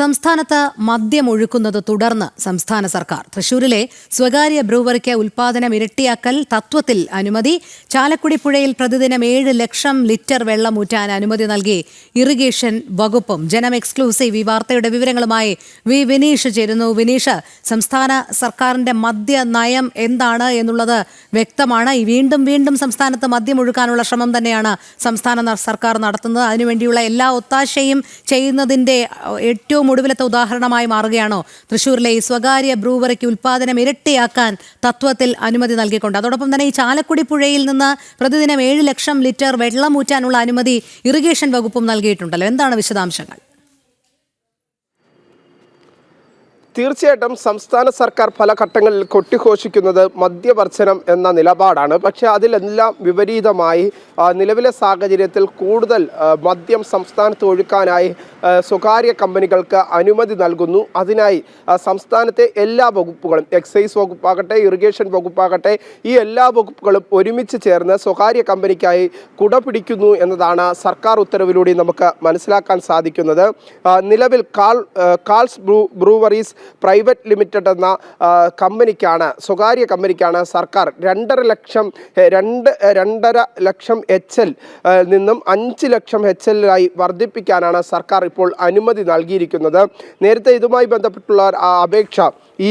സംസ്ഥാനത്ത് മദ്യം ഒഴുക്കുന്നത് തുടർന്ന് സംസ്ഥാന സർക്കാർ. തൃശൂരിലെ സ്വകാര്യ ബ്രൂവറിക്ക് ഉൽപാദനം ഇരട്ടിയാക്കൽ തത്വത്തിൽ അനുമതി. ചാലക്കുടി പുഴയിൽ പ്രതിദിനം ഏഴ് ലക്ഷം ലിറ്റർ വെള്ളം ഊറ്റാൻ അനുമതി നൽകി. ഇറിഗേഷൻ വകുപ്പും ജനം എക്സ്ക്ലൂസീവ് ഈ വാർത്തയുടെ വിവരങ്ങളുമായി വി വിനീഷ് ചേരുന്നു. വിനീഷ് സംസ്ഥാന സർക്കാരിന്റെ മദ്യ നയം എന്താണ് എന്നുള്ളത് വ്യക്തമാണ്. വീണ്ടും വീണ്ടും സംസ്ഥാനത്ത് മദ്യം ഒഴുക്കാനുള്ള ശ്രമം തന്നെയാണ് സംസ്ഥാന സർക്കാർ നടത്തുന്നത്. അതിനുവേണ്ടിയുള്ള എല്ലാ ഒത്താശയും ചെയ്യുന്നതിന്റെ അഹ്, ഒടുവിലത്തെ ഉദാഹരണമായി മാറുകയാണോ? തൃശൂരിലെ ഈ സ്വകാര്യ ബ്രൂവറിക്ക് ഉൽപാദനം ഇരട്ടിയാക്കാൻ തത്വത്തിൽ അനുമതി നൽകിക്കൊണ്ട്. അതോടൊപ്പം തന്നെ ഈ ചാലക്കുടി പുഴയിൽ നിന്ന് പ്രതിദിനം ഏഴ് ലക്ഷം ലിറ്റർ വെള്ളം ഊറ്റാനുള്ള അനുമതി ഇറിഗേഷൻ വകുപ്പും നൽകിയിട്ടുണ്ടല്ലോ. എന്താണ് വിശദാംശങ്ങൾ? തീർച്ചയായിട്ടും സംസ്ഥാന സർക്കാർ പല ഘട്ടങ്ങളിൽ കൊട്ടിഘോഷിക്കുന്നത് മദ്യവർജനം എന്ന നിലപാടാണ്. പക്ഷേ അതിലെല്ലാം വിപരീതമായി നിലവിലെ സാഹചര്യത്തിൽ കൂടുതൽ മദ്യം സംസ്ഥാനത്ത് ഒഴുക്കാനായി സ്വകാര്യ കമ്പനികൾക്ക് അനുമതി നൽകുന്നു. അതിനായി സംസ്ഥാനത്തെ എല്ലാ വകുപ്പുകളും എക്സൈസ് വകുപ്പാകട്ടെ ഇറിഗേഷൻ വകുപ്പാകട്ടെ ഈ എല്ലാ വകുപ്പുകളും ഒരുമിച്ച് ചേർന്ന് സ്വകാര്യ കമ്പനിക്കായി കുട പിടിക്കുന്നു എന്നതാണ് സർക്കാർ ഉത്തരവിലൂടെ നമുക്ക് മനസ്സിലാക്കാൻ സാധിക്കുന്നത്. നിലവിൽ Carl Carls brew breweries private limited എന്ന കമ്പനിക്കാണ് സ്വകാര്യ കമ്പനിക്കാണ് സർക്കാർ രണ്ടര ലക്ഷം രണ്ട് രണ്ടര ലക്ഷം എച്ച് എൽ നിന്നും അഞ്ച് ലക്ഷം എച്ച് എല്ലായി വർദ്ധിപ്പിക്കാനാണ് സർക്കാർ ഇപ്പോൾ അനുമതി നൽകിയിരിക്കുന്നത്. നേരത്തെ ഇതുമായി ബന്ധപ്പെട്ടുള്ള അപേക്ഷ ഈ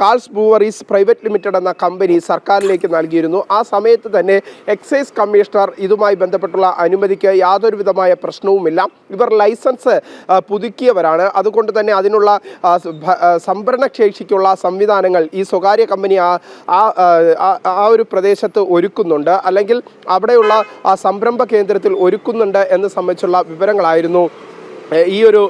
കാൾസ് ബ്രൂവറീസ് പ്രൈവറ്റ് ലിമിറ്റഡ് എന്ന കമ്പനി സർക്കാരിലേക്ക് നൽകിയിരുന്നു. ആ സമയത്ത് തന്നെ എക്സൈസ് കമ്മീഷണർ ഇതുമായി ബന്ധപ്പെട്ടുള്ള അനുമതിക്ക് യാതൊരുവിധമായ പ്രശ്നവുമില്ല. ഇവർ ലൈസൻസ് പുതുക്കിയവരാണ്. അതുകൊണ്ട് തന്നെ അതിനുള്ള സംഭരണശേഷിക്കുള്ള സംവിധാനങ്ങൾ ഈ സ്വകാര്യ കമ്പനി ആ ആ- ഒരു പ്രദേശത്ത് ഒരുക്കുന്നുണ്ട്. അല്ലെങ്കിൽ അവിടെയുള്ള ആ സംരംഭ കേന്ദ്രത്തിൽ ഒരുക്കുന്നുണ്ട് എന്ന് സംബന്ധിച്ചുള്ള വിവരങ്ങളായിരുന്നു ഈ ഒരു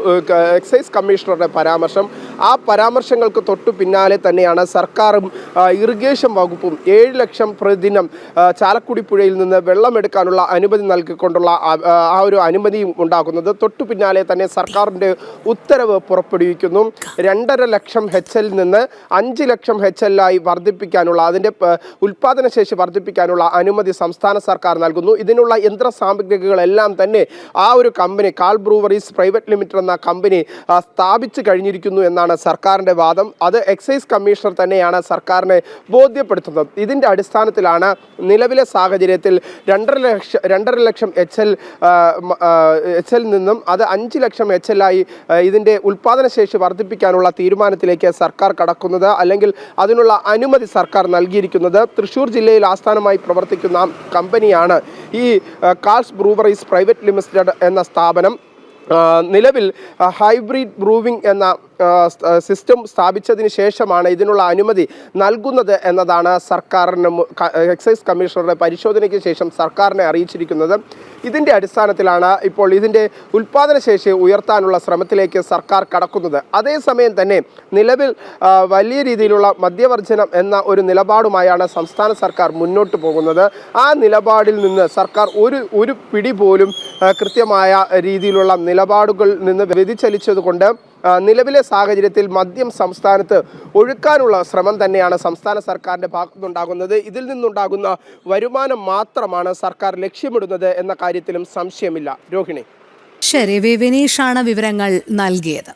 എക്സൈസ് കമ്മീഷണറുടെ പരാമർശം ആ പരാമർശങ്ങൾക്ക് തൊട്ടു പിന്നാലെ തന്നെയാണ് സർക്കാരും ഇറിഗേഷൻ വകുപ്പും ഏഴ് ലക്ഷം പ്രതിദിനം ചാലക്കുടി പുഴയിൽ നിന്ന് വെള്ളമെടുക്കാനുള്ള അനുമതി നൽകിക്കൊണ്ടുള്ള ആ- ഒരു അനുമതിയും ഉണ്ടാകുന്നത് തൊട്ടു പിന്നാലെ തന്നെ സർക്കാരിന്റെ ഉത്തരവ് പുറപ്പെടുവിക്കുന്നു. രണ്ടര ലക്ഷം ഹെച്ച് എൽ നിന്ന് അഞ്ച് ലക്ഷം ഹെച്ച് എല്ലായി വർദ്ധിപ്പിക്കാനുള്ള അതിന്റെ ഉൽപ്പാദനശേഷി ശേഷി വർദ്ധിപ്പിക്കാനുള്ള അനുമതി സംസ്ഥാന സർക്കാർ നൽകുന്നു. ഇതിനുള്ള യന്ത്ര സാമഗ്രികളെല്ലാം തന്നെ ആ ഒരു company Carl breweries private limited എന്ന കമ്പനി സ്ഥാപിച്ചു കഴിഞ്ഞിരിക്കുന്നു എന്നാണ് സർക്കാരിന്റെ വാദം. അത് എക്സൈസ് കമ്മീഷണർ തന്നെയാണ് സർക്കാരിനെ ബോധ്യപ്പെടുത്തുന്നത്. ഇതിന്റെ അടിസ്ഥാനത്തിലാണ് നിലവിലെ സാഹചര്യത്തിൽ രണ്ടര ലക്ഷം രണ്ടര lakh H L H L നിന്നും അത് അഞ്ച് ലക്ഷം എച്ച് ആ, ഇതിന്റെ ഉൽപ്പാദനശേഷി വർദ്ധിപ്പിക്കാനുള്ള തീരുമാനത്തിലേക്ക് സർക്കാർ കടക്കുന്നത് അല്ലെങ്കിൽ അതിനുള്ള അനുമതി സർക്കാർ നൽകിയിരിക്കുന്നത് തൃശ്ശൂർ ജില്ലയിൽ ആസ്ഥാനമായി പ്രവർത്തിക്കുന്ന കമ്പനിയാണ് ഈ കാൾസ് ബ്രൂവറീസ് പ്രൈവറ്റ് ലിമിറ്റഡ് എന്ന സ്ഥാപനം. നിലവിൽ ഹൈബ്രിഡ് ബ്രൂവിംഗ് എന്ന സിസ്റ്റം സ്ഥാപിച്ചതിന് ശേഷമാണ് ഇതിനുള്ള അനുമതി നൽകുന്നത് എന്നതാണ് സർക്കാരിന് എക്സൈസ് കമ്മീഷണറുടെ പരിശോധനയ്ക്ക് ശേഷം സർക്കാരിനെ അറിയിച്ചിരിക്കുന്നത്. ഇതിന്റെ അടിസ്ഥാനത്തിലാണ് ഇപ്പോൾ ഇതിന്റെ ഉൽപ്പാദനശേഷി ഉയർത്താനുള്ള ശ്രമത്തിലേക്ക് സർക്കാർ കടക്കുന്നത്. അതേസമയം തന്നെ നിലവിൽ വലിയ രീതിയിലുള്ള മദ്യവർജനം എന്ന ഒരു നിലപാടുമായാണ് സംസ്ഥാന സർക്കാർ മുന്നോട്ട് പോകുന്നത്. ആ നിലപാടിൽ നിന്ന് സർക്കാർ ഒരു ഒരു പിടി പോലും കൃത്യമായ രീതിയിലുള്ള നിലപാടുകളിൽ നിന്ന് വ്യതിചലിച്ചതുകൊണ്ട് നിലവിലെ സാഹചര്യത്തിൽ മദ്യം സംസ്ഥാനത്ത് ഒഴുക്കാനുള്ള ശ്രമം തന്നെയാണ് സംസ്ഥാന സർക്കാരിന്റെ ഭാഗത്തുനിന്നുണ്ടാകുന്നത്. ഇതിൽ നിന്നുണ്ടാകുന്ന വരുമാനം മാത്രമാണ് സർക്കാർ ലക്ഷ്യമിടുന്നത് എന്ന കാര്യത്തിലും സംശയമില്ല. രോഹിണി. ശരി വിനീഷാണ് വിവരങ്ങൾ നൽകിയത്.